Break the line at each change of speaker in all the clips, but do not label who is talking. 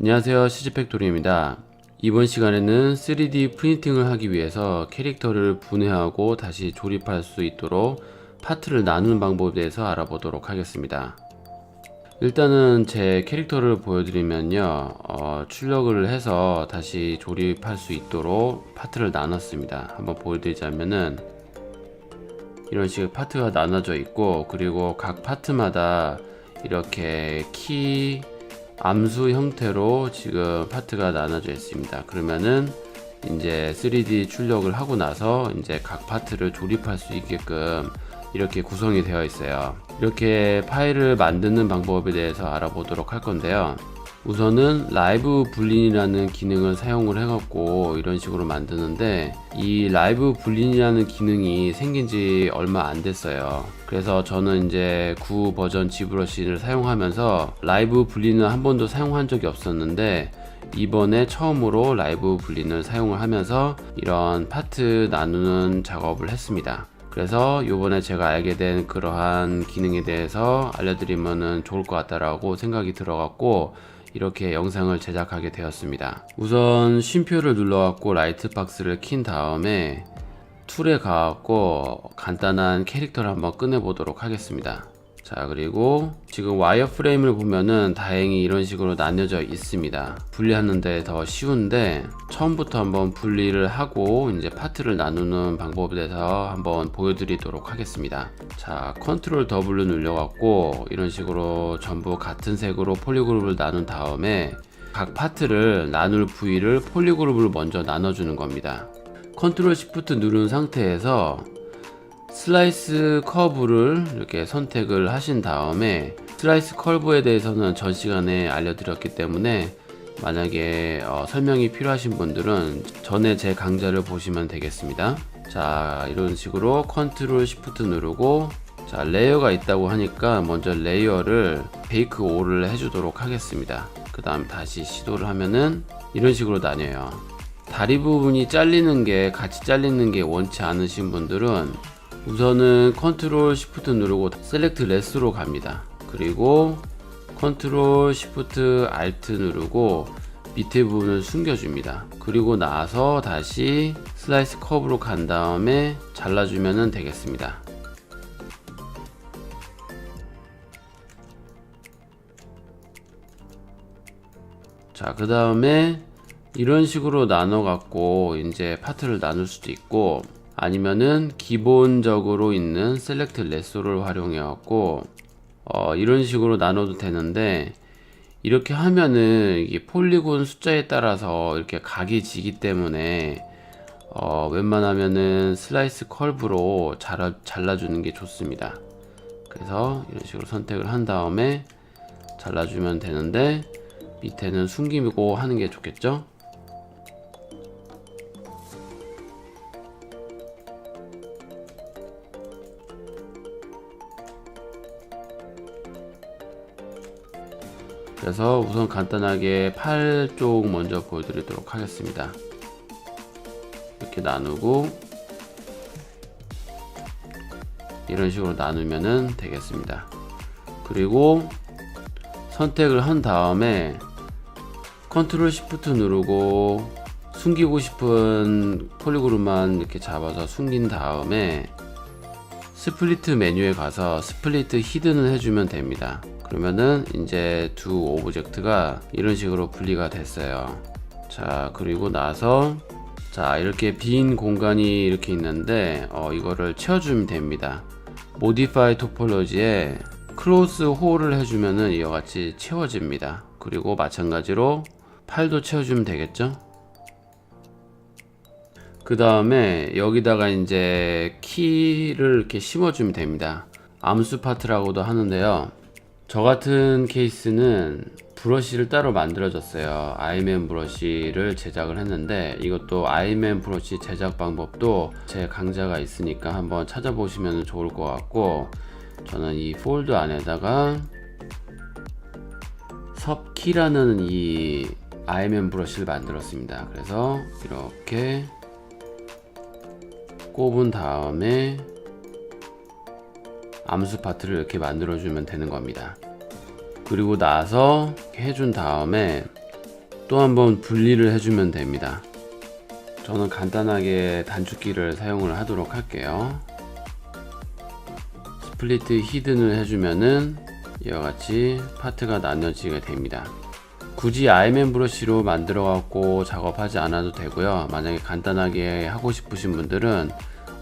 안녕하세요. 시즈팩토리입니다. 이번 시간에는 3D 프린팅을 하기 위해서 캐릭터를 분해하고 다시 조립할 수 있도록 파트를 나누는 방법에 대해서 알아보도록 하겠습니다. 일단은 제 캐릭터를 보여드리면요. 어, 출력을 해서 다시 조립할 수 있도록 파트를 나눴습니다. 한번 보여드리자면은 이런 식의 파트가 나눠져 있고 그리고 각 파트마다 이렇게 키 암수 형태로 지금 파트가 나눠져 있습니다. 그러면은 이제 3D 출력을 하고 나서 이제 각 파트를 조립할 수 있게끔 이렇게 구성이 되어 있어요. 이렇게 파일을 만드는 방법에 대해서 알아보도록 할 건데요. 우선은 라이브 불린이라는 기능을 사용을 해갖고 이런 식으로 만드는데 이 라이브 불린이라는 기능이 생긴 지 얼마 안 됐어요. 그래서 저는 이제 9 버전 지브러시를 사용하면서 라이브 불린을 한 번도 사용한 적이 없었는데 이번에 처음으로 라이브 불린을 사용을 하면서 이런 파트 나누는 작업을 했습니다. 그래서 요번에 제가 알게 된 그러한 기능에 대해서 알려드리면 좋을 것 같다라고 생각이 들어갔고 이렇게 영상을 제작하게 되었습니다. 우선 쉼표를 눌러갖고 라이트 박스를 킨 다음에 툴에 가갖고 간단한 캐릭터를 한번 꺼내보도록 하겠습니다. 자 그리고 지금 와이어 프레임을 보면은 다행히 이런 식으로 나뉘어져 있습니다. 분리하는데 더 쉬운데 처음부터 한번 분리를 하고 이제 파트를 나누는 방법에 대해서 한번 보여드리도록 하겠습니다. 자 컨트롤 W 눌려갖고 이런 식으로 전부 같은 색으로 폴리그룹을 나눈 다음에 각 파트를 나눌 부위를 폴리그룹을 먼저 나눠주는 겁니다. 컨트롤 시프트 누른 상태에서 슬라이스 커브를 이렇게 선택을 하신 다음에 슬라이스 커브에 대해서는 전 시간에 알려드렸기 때문에 만약에 어, 설명이 필요하신 분들은 전에 제 강좌를 보시면 되겠습니다. 자 이런 식으로 컨트롤 시프트 누르고 자 레이어가 있다고 하니까 먼저 레이어를 베이크 5를 해주도록 하겠습니다. 그 다음 다시 시도를 하면은 이런 식으로 나뉘어요. 다리 부분이 잘리는 게 같이 잘리는 게 원치 않으신 분들은 우선은 컨트롤 시프트 누르고 셀렉트 레스로 갑니다. 그리고 컨트롤 시프트 알트 누르고 밑에 부분을 숨겨줍니다. 그리고 나서 다시 슬라이스 커브로 간 다음에 잘라주면 되겠습니다. 자, 그 다음에 이런 식으로 나눠 갖고 이제 파트를 나눌 수도 있고 아니면은 기본적으로 있는 셀렉트 레소를 활용해 갖고 어, 이런 식으로 나눠도 되는데 이렇게 하면은 이게 폴리곤 숫자에 따라서 이렇게 각이 지기 때문에 어, 웬만하면은 슬라이스 컬브로 잘라, 잘라주는 게 좋습니다. 그래서 이런 식으로 선택을 한 다음에 잘라주면 되는데 밑에는 숨기고 하는 게 좋겠죠? 그래서 우선 간단하게 팔 쪽 먼저 보여드리도록 하겠습니다. 이렇게 나누고 이런 식으로 나누면 되겠습니다. 그리고 선택을 한 다음에 컨트롤 시프트 누르고 숨기고 싶은 폴리그룹만 이렇게 잡아서 숨긴 다음에 스플리트 메뉴에 가서 스플리트 히든을 해주면 됩니다. 그러면은 이제 두 오브젝트가 이런 식으로 분리가 됐어요. 자, 그리고 나서 자, 이렇게 빈 공간이 이렇게 있는데 어, 이거를 채워주면 됩니다. 모디파이 토폴로지에 클로스 홀을 해주면은 이와 같이 채워집니다. 그리고 마찬가지로 팔도 채워주면 되겠죠? 그 다음에 여기다가 이제 키를 이렇게 심어주면 됩니다. 암수 파트라고도 하는데요. 저 같은 케이스는 브러쉬를 따로 만들어졌어요. 아이맨 브러쉬를 제작을 했는데 이것도 아이맨 브러쉬 제작 방법도 제 강좌가 있으니까 한번 찾아보시면 좋을 것 같고 저는 이 폴드 안에다가 섭키라는 이 아이맨 브러쉬를 만들었습니다. 그래서 이렇게 꼽은 다음에 암수 파트를 이렇게 만들어 주면 되는 겁니다 그리고 나서 해준 다음에 또 한번 분리를 해주면 됩니다. 저는 간단하게 단축키를 사용을 하도록 할게요. 스플리트 히든을 해주면은 이와 같이 파트가 나뉘어지게 됩니다. 굳이 아이맨 브러쉬로 만들어 갖고 작업하지 않아도 되고요. 만약에 간단하게 하고 싶으신 분들은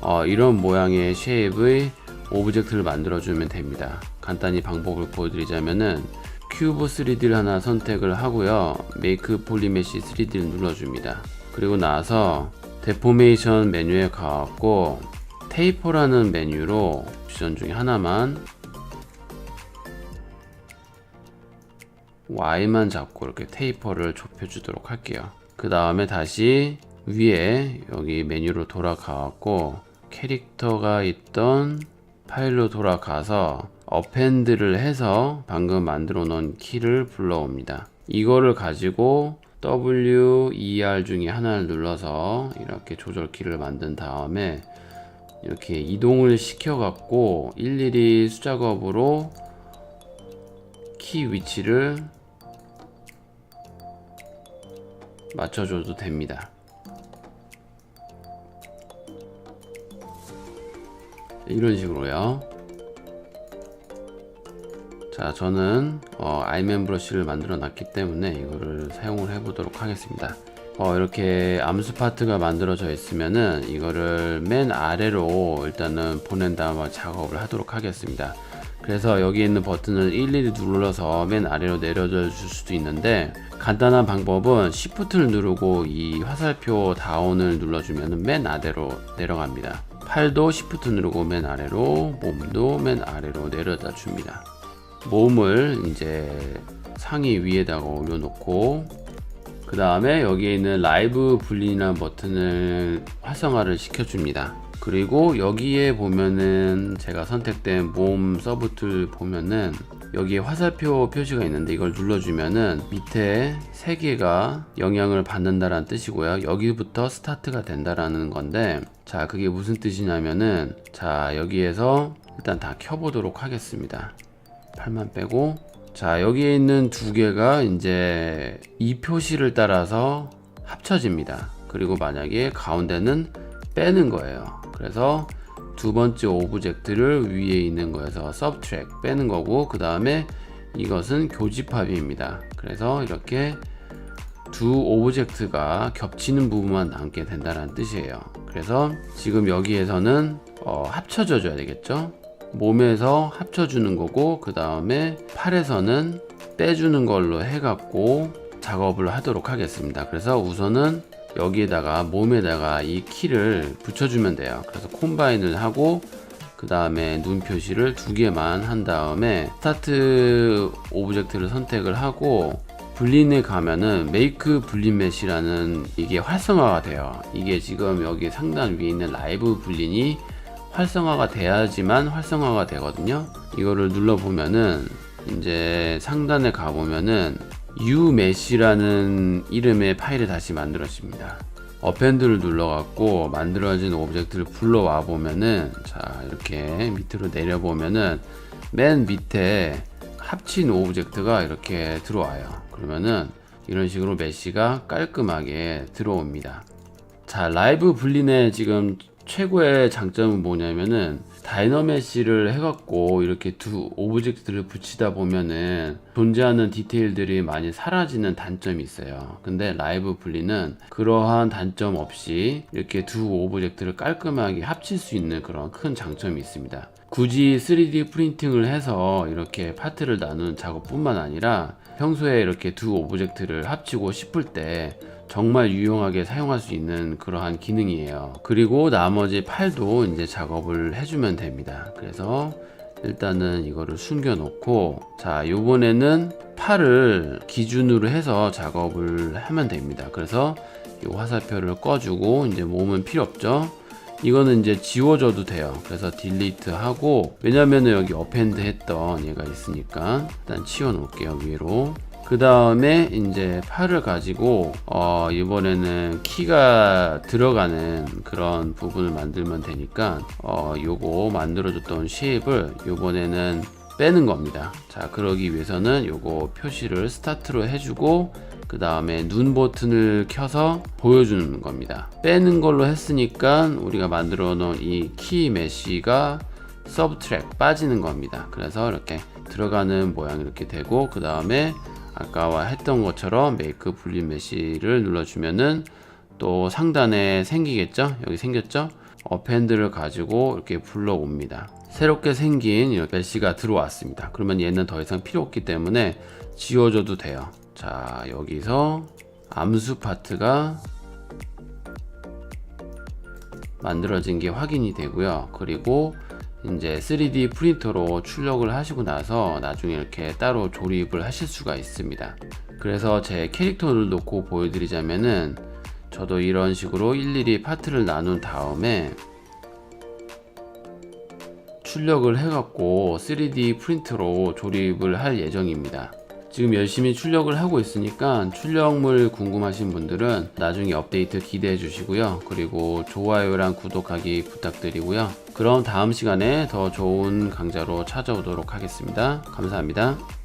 어, 이런 모양의 쉐입의 오브젝트를 만들어 주면 됩니다. 간단히 방법을 보여드리자면은 큐브 3D를 하나 선택을 하고요. 메이크 폴리메시 3D를 눌러줍니다. 그리고 나서 데포메이션 메뉴에 가갖고 테이퍼라는 메뉴로 옵션 중에 하나만 Y만 잡고 이렇게 테이퍼를 좁혀주도록 할게요. 그 다음에 다시 위에 여기 메뉴로 돌아가갖고 캐릭터가 있던 파일로 돌아가서 어펜드를 해서 방금 만들어 놓은 키를 불러옵니다. 이거를 가지고 W, ER 중에 하나를 눌러서 이렇게 조절키를 만든 다음에 이렇게 이동을 시켜 갖고 일일이 수작업으로 키 위치를 맞춰줘도 됩니다. 이런 식으로요. 자, 저는 어, 아이맨 브러쉬를 만들어 놨기 때문에 이거를 사용을 해 보도록 하겠습니다. 어, 이렇게 암수 파트가 만들어져 있으면은 이거를 맨 아래로 일단은 보낸 다음에 작업을 하도록 하겠습니다. 그래서 여기 있는 버튼을 일일이 눌러서 맨 아래로 내려줄 수도 있는데 간단한 방법은 Shift를 누르고 이 화살표 다운을 눌러주면 맨 아래로 내려갑니다. 팔도 Shift 누르고 맨 아래로 몸도 맨 아래로 내려다 줍니다. 몸을 이제 상의 위에다가 올려놓고 그 다음에 여기에 있는 라이브 분리라는 버튼을 활성화를 시켜줍니다. 그리고 여기에 보면은 제가 선택된 몸 서브 툴 보면은 여기에 화살표 표시가 있는데 이걸 눌러주면은 밑에 세 개가 영향을 받는다라는 뜻이고요. 여기부터 스타트가 된다라는 건데 자 그게 무슨 뜻이냐면은 자 여기에서 일단 다 켜보도록 하겠습니다. 팔만 빼고 자 여기에 있는 두 개가 이제 이 표시를 따라서 합쳐집니다. 그리고 만약에 가운데는 빼는 거예요. 그래서 두 번째 오브젝트를 위에 있는 거에서 subtract 빼는 거고 그 다음에 이것은 교집합입니다. 그래서 이렇게 두 오브젝트가 겹치는 부분만 남게 된다는 뜻이에요. 그래서 지금 여기에서는 어, 합쳐져 줘야 되겠죠. 몸에서 합쳐주는 거고 그 다음에 팔에서는 빼주는 걸로 해갖고 작업을 하도록 하겠습니다. 그래서 우선은 여기에다가 몸에다가 이 키를 붙여주면 돼요. 그래서 콤바인을 하고 그 다음에 눈 표시를 두 개만 한 다음에 스타트 오브젝트를 선택을 하고 블린에 가면은 메이크 블린 메시라는 이게 활성화가 돼요. 이게 지금 여기 상단 위에 있는 라이브 블린이 활성화가 돼야지만 활성화가 되거든요. 이거를 눌러보면은 이제 상단에 가보면은 uMesh라는 이름의 파일이 다시 만들어집니다. 어펜드를 눌러갖고 만들어진 오브젝트를 불러와 보면은 자 이렇게 밑으로 내려 보면은 맨 밑에 합친 오브젝트가 이렇게 들어와요. 그러면은 이런 식으로 메시가 깔끔하게 들어옵니다. 자 라이브 블린의 지금 최고의 장점은 뭐냐면은 다이너메시를 해갖고 이렇게 두 오브젝트를 붙이다 보면은 존재하는 디테일들이 많이 사라지는 단점이 있어요. 근데 라이브 분리는 그러한 단점 없이 이렇게 두 오브젝트를 깔끔하게 합칠 수 있는 그런 큰 장점이 있습니다. 굳이 3D 프린팅을 해서 이렇게 파트를 나누는 작업뿐만 아니라 평소에 이렇게 두 오브젝트를 합치고 싶을 때 정말 유용하게 사용할 수 있는 그러한 기능이에요. 그리고 나머지 팔도 이제 작업을 해주면 됩니다. 그래서 일단은 이거를 숨겨 놓고 자 요번에는 팔을 기준으로 해서 작업을 하면 됩니다. 그래서 이 화살표를 꺼주고 이제 몸은 필요 없죠. 이거는 이제 지워줘도 돼요. 그래서 딜리트 하고 왜냐면은 여기 어펜드 했던 얘가 있으니까 일단 치워 놓을게요 위로. 그 다음에 이제 팔을 가지고 어 이번에는 키가 들어가는 그런 부분을 만들면 되니까 어 요거 만들어줬던 쉐입을 요번에는 빼는 겁니다 자 그러기 위해서는 요거 표시를 스타트로 해주고 그 다음에 눈 버튼을 켜서 보여주는 겁니다. 빼는 걸로 했으니까 우리가 만들어 놓은 이 키 메쉬가 서브 트랙 빠지는 겁니다. 그래서 이렇게 들어가는 모양이 이렇게 되고 그 다음에 아까와 했던 것처럼 메이크 분리 메쉬를 눌러주면은 또 상단에 생기겠죠? 여기 생겼죠? 어펜드를 가지고 이렇게 불러옵니다. 새롭게 생긴 이 메쉬가 들어왔습니다. 그러면 얘는 더 이상 필요 없기 때문에 지워줘도 돼요. 자, 여기서 암수 파트가 만들어진 게 확인이 되고요. 그리고 이제 3D 프린터로 출력을 하시고 나서 나중에 이렇게 따로 조립을 하실 수가 있습니다. 그래서 제 캐릭터를 놓고 보여드리자면은 저도 이런 식으로 일일이 파트를 나눈 다음에 출력을 해갖고 3D 프린트로 조립을 할 예정입니다. 지금 열심히 출력을 하고 있으니까 출력물 궁금하신 분들은 나중에 업데이트 기대해 주시고요. 그리고 좋아요랑 구독하기 부탁드리고요. 그럼 다음 시간에 더 좋은 강좌로 찾아오도록 하겠습니다. 감사합니다.